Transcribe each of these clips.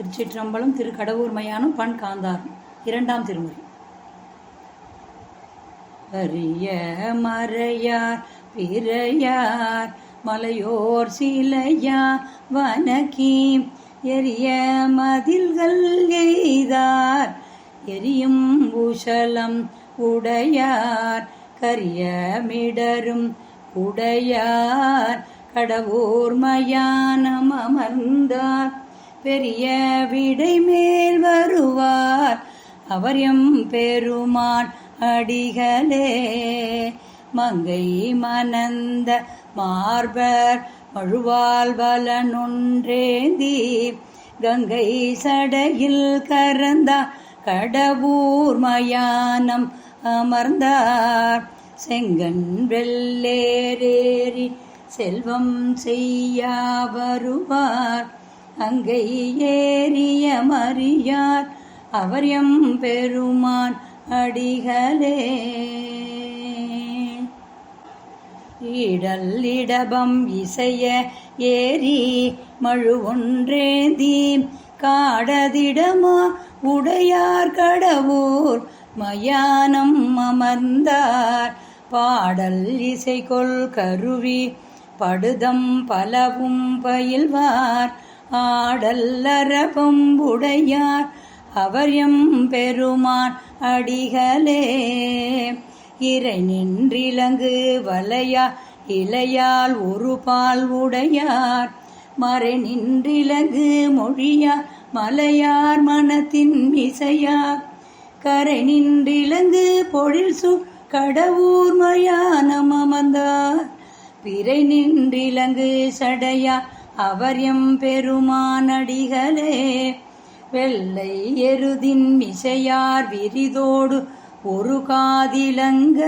திருச்சிற்றம்பலம் திரு கடவுர் மயானம் பண் காந்தாரம் இரண்டாம் திருமுறை. அரிய மறையார் பிறையார் மலையோர் சிலையா வனக்கி எரிய மதில்கள் எய்தார். எரியும் உஷலம் உடையார் கரிய மிடரும் உடையார். கடவுர் மயானம் அமர்ந்தார். பெரிய விடை மேல் வருவார். அவர் எம் பெருமான் அடிகளே. மங்கை மனந்த மார்பர் மழுவால் வலனொன்றேந்தி. கங்கை சடையில் கரந்தா கடவுர் மயானம் அமர்ந்தார். செங்கன் வெள்ளேரேறி செல்வம் செய்யா வருவார். அங்கை ஏறிய மறியார் அவர் எம் பெருமான் அடிகளே. இடல் இடபம் இசைய ஏறி மழு ஒன்றேந்தி காடதிடமா உடையார் கடவுர் மயானம் அமர்ந்தார். பாடல் இசைகொள் கருவி படுதம் பலவும் பயில்வார் ஆடல் அவர் எம் பெருமான் அடிகளே. இறை நின்றிலங்கு வலையா இலையால் ஒரு பால் உடையார். மறை நின்றிலங்கு மொழியா மலையார் மனத்தின் இசையார் கரை நின்றிலங்கு பொழில் சு கடவுர் மயானம் அமர்ந்தார். பிறை நின்றிலங்கு சடையா அவர் எம் பெருமானடிகளே வெள்ளை எருதின் இசையார் விரிதோடு ஒரு காதிலங்க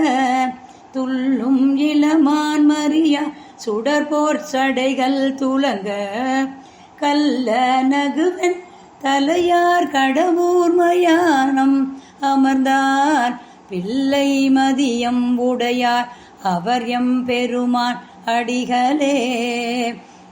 துள்ளும் இளமான் மரியா சுடர்போர் சடைகள் துலங்க கல்ல நகுவன் தலையார் கடவுர் மயானம் அமர்ந்தார் பிள்ளை மதியம் உடையார் அவர் எம் பெருமான் அடிகளே.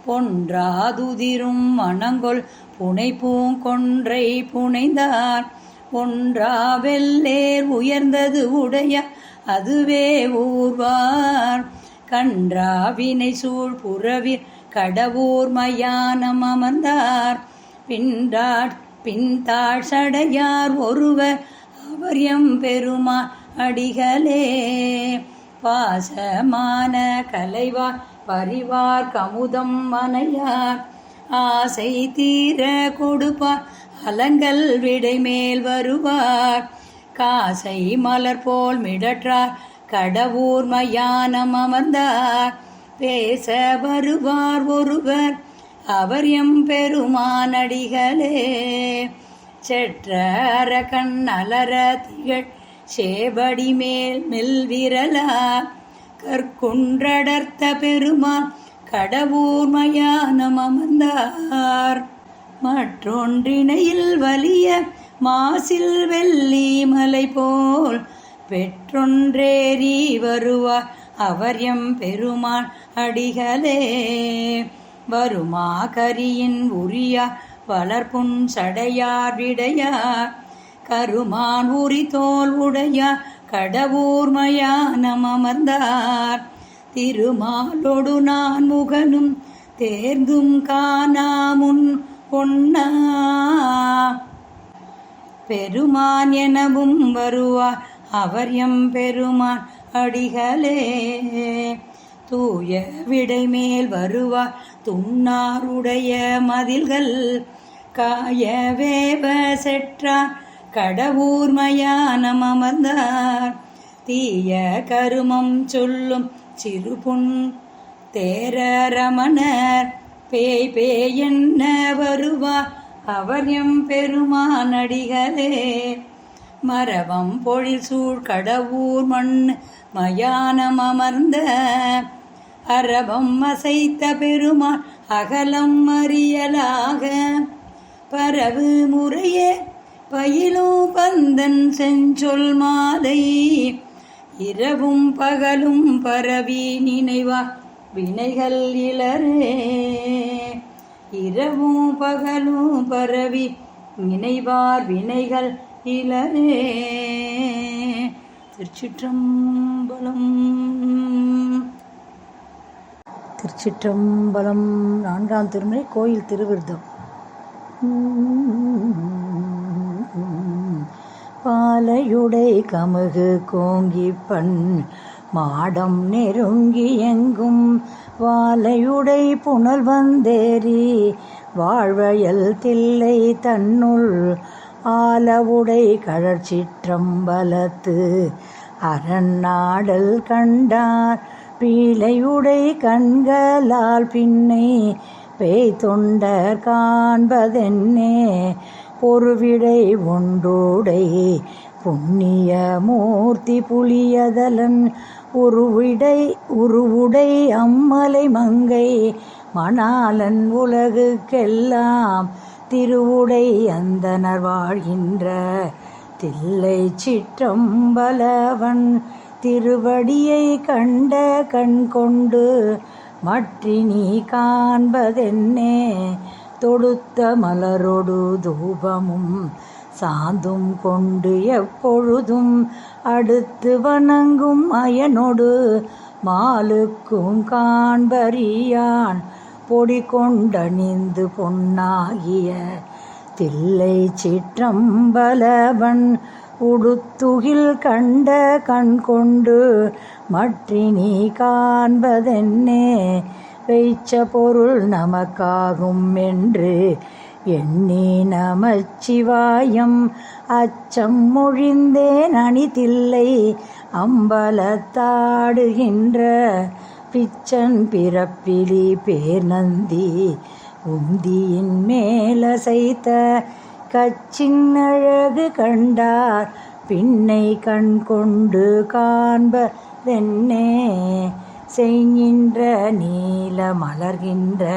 பொன்றாதுதிரும் மணங்கொள் புனை பூங்கொன்றை புனைந்தார். ஒன்றா வெல்லேர் உயர்ந்தது உடைய அதுவே ஊர்வார். கன்றாவினை சூழ் புறவிர் கடவுர் மயானம் அமர்ந்தார். பின்றாட் பின்தாழ் சடையார் ஒருவர் அவர் எம் பெருமா அடிகளே. பாசமான கலைவார் பரிவார் கமுதம் மனையார். ஆசை தீர கொடுப்பார் அலங்கல் விடை மேல் வருவார். காசை மலர் போல் மிடற்றார் கடவுர் மயானம் அமர்ந்தார். பேச வருவார் ஒருவர் அவர் எம் பெருமானடிகளே செற்ற அரகண் அலர திகழ் சேபடி மேல் மெல்விரலா கற்கொன்றடர்த்த பெருமான் கடவுர் மயானம் அமர்ந்தார். மற்றொன்றினையில் வலிய மாசில் வெள்ளி மலை போல் பெற்றொன்றேறி வருவார் அவர் எம் பெருமான் அடிகளே. வருமா கரியின் உரியா வளர்ப்புண் சடையார் விடையார் கருமான் உரி தோல் உடையார் கடவுர் அமர்ந்தார். திருமாலோடு நான் முகனும் தேர்ந்தும் காணாமுன் பொன்னா. பெருமான் எனவும் வருவார் அவர் எம் பெருமான் அடிகளே. தூய விடை மேல் வருவார் துண்ணாருடைய மதில்கள் காயவேவ செற்றார். கடவுர் மயானம் அமர்ந்தார். தீய கருமம் சொல்லும் சிறுபுண் தேர ரமணர் பேய் பேய் என்ன வருவார்? அவர் எம் பெருமானடிகளே மரபம் பொழில் சூழ் கடவுர் மண் மயானம் அமர்ந்த. அரபம் அசைத்த பெருமான் அகலம் அறியலாக. பரவு முறையே பயிலும் பந்தன் செஞ்சொல் மாலை. இரவும் பகலும் பரவி நினைவா வினைகள் இளரே. இரவும் பகலும் பரவி நினைவார் வினைகள் இளரே. திருச்சிற்றம்பலம் திருச்சிற்றம்பலம் நான்காம் திருமுறை கோயில் திருவிருத்தம். பாலையுடை கமுகு கோங்கி பண் மாடம் நெருங்கி எங்கும் வாலையுடை புனல் வந்தேறி வாழ்வயல் தில்லை தன்னுள் ஆலவுடை கழற்சிற்றம்பலத்து அரண்நாடல் கண்டார் பீழையுடை கண்களால் பின்னை பேய் தொண்டர் காண்பதென்னே பொருவிடை ஒன்றோடை புண்ணிய மூர்த்தி புலியதலன் உருவிடை உருவுடை அம்மலை மங்கை மணாலன் உலகுக்கெல்லாம் திருவுடை அந்தனர் வாழ்கின்ற தில்லை சிற்றம்பலவன் திருவடியை கண்ட கண் கொண்டு மற்றினி காண்பதென்னே தொடுத்த மலரொடு தூபமும் சாந்தும் கொண்டு எப்பொழுதும் அடுத்து வணங்கும் அயனொடு மாலுக்கும் காண்பறியான். பொடி கொண்டணிந்து பொன்னாகிய தில்லை சிற்றம்பலவன் உடுத்துகில் கண்ட கண் கொண்டு மற்றினி காண்பதென்னே வைச்ச பொருள் நமக்காகும் என்று எண்ணி நமச்சிவாயம். அச்சம் மொழிந்தேன் அணிதில்லை அம்பலத்தாடுகின்ற பிச்சன் பிறப்பிலி பேர்நந்தி. உந்தியின் மேலசைத்த கச்சின் அழகு கண்டார் பின்னை கண் கொண்டு காண்பதென்னே. செய்கின்ற நீல மலர்கின்ற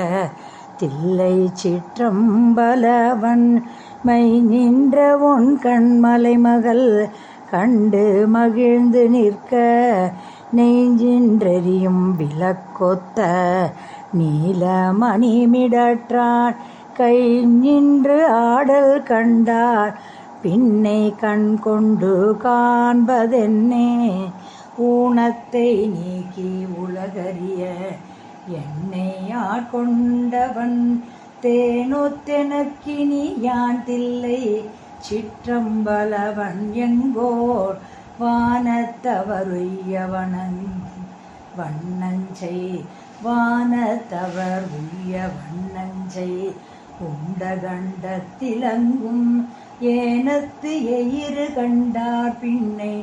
தில்லை சிற்றம்பலவன் மை நின்ற உன் கண்மலை மகள் கண்டு மகிழ்ந்து நிற்க நெய்ஞ்சின்றெறியும் விளக்கொத்த நீலமணி மிடற்றான். கை நின்று ஆடல் கண்டார். பின்னை கண் கொண்டு காண்பதென்னே ஊனத்தை நீக்கி உலகறிய என்னை ஆட்கொண்டவன் தேனொத்தெனக்கினி யான் தில்லை சிற்றம்பலவன் எங்கோர் வானத்தவருய்யவனன் வண்ணஞ்சை வானத்தவர் உய்ய வண்ணஞ்சை உண்டகண்டத்திலங்கும் ஏனத்து எயிறு கண்டார் பின்னை.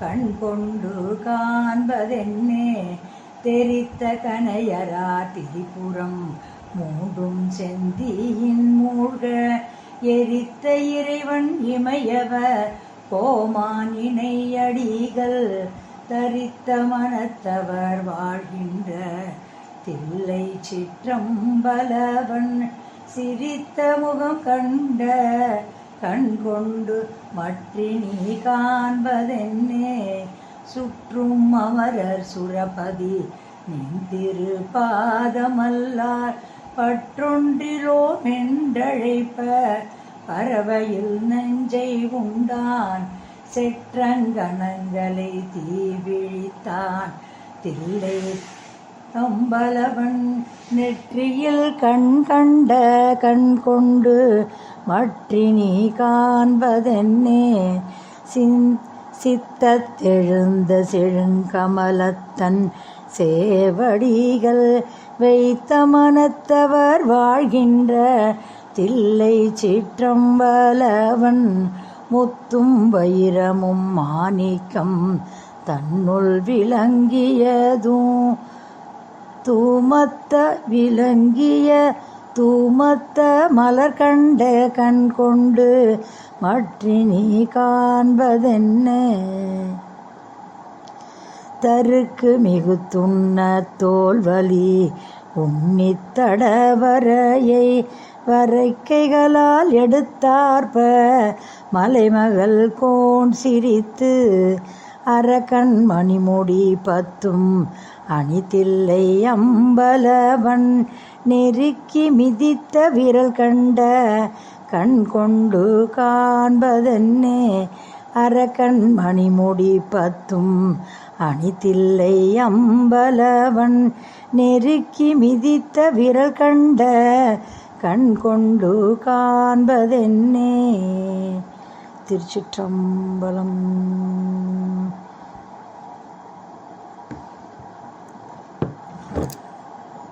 கண் கொண்டு காண்பதென்னே தெரித்த கனையரா திரிபுரம் மூடும் செந்தியின் மூழ்க. எரித்த இறைவன் இமையவ கோமான் இணையடிகள். தரித்த மனத்தவர் வாழ்கின்ற தில்லை சிற்றம்பலவன். சிரித்த முகம் கண்ட கண்கொண்டு மற்றினி காண்பதென்னே. சுற்றும் அமரர் சுரபதி நின்றிரு பாதமல்லார் பற்றொன்றிலோம் என்றழைப்ப பறவையில் நெஞ்சை உண்டான் செற்றங்கணங்களை தீவிழித்தான். தில்லை அம்பலவன் நெற்றியில் கண் கண்ட கண் கொண்டு மற்றினி காண்பதென்னே சின் சித்தத்தெழுந்த செழுங்கமலத்தன் சேவடிகள் வைத்த மனத்தவர் வாழ்கின்ற தில்லை சிற்றம்பலவன் முத்தும் வைரமும் மாணிக்கம் தன்னுள் விளங்கியதும் தூமத்த விளங்கிய தூமத்த மலர் கண்ட கண் கொண்டு மற்றினி காண்பதென்ன? தருக்கு மிகுத்துண்ண தோல்வலி உன்னித்தடவரையை வரைக்கைகளால் எடுத்தார்ப மலைமகள் கோன் சிரித்து அரக்கண் மணிமுடி பத்தும் அணிதில்லை அம்பலவன் நெருக்கி மிதித்த விரல் கண்ட கண் கொண்டு காண்பதென்னே? அரக்கண் மணிமுடி பத்தும் அணிதில்லை அம்பலவன். நெருக்கி மிதித்த விரல் கண்ட கண் கொண்டு காண்பதென்னே? திருச்சிற்றம்பலம்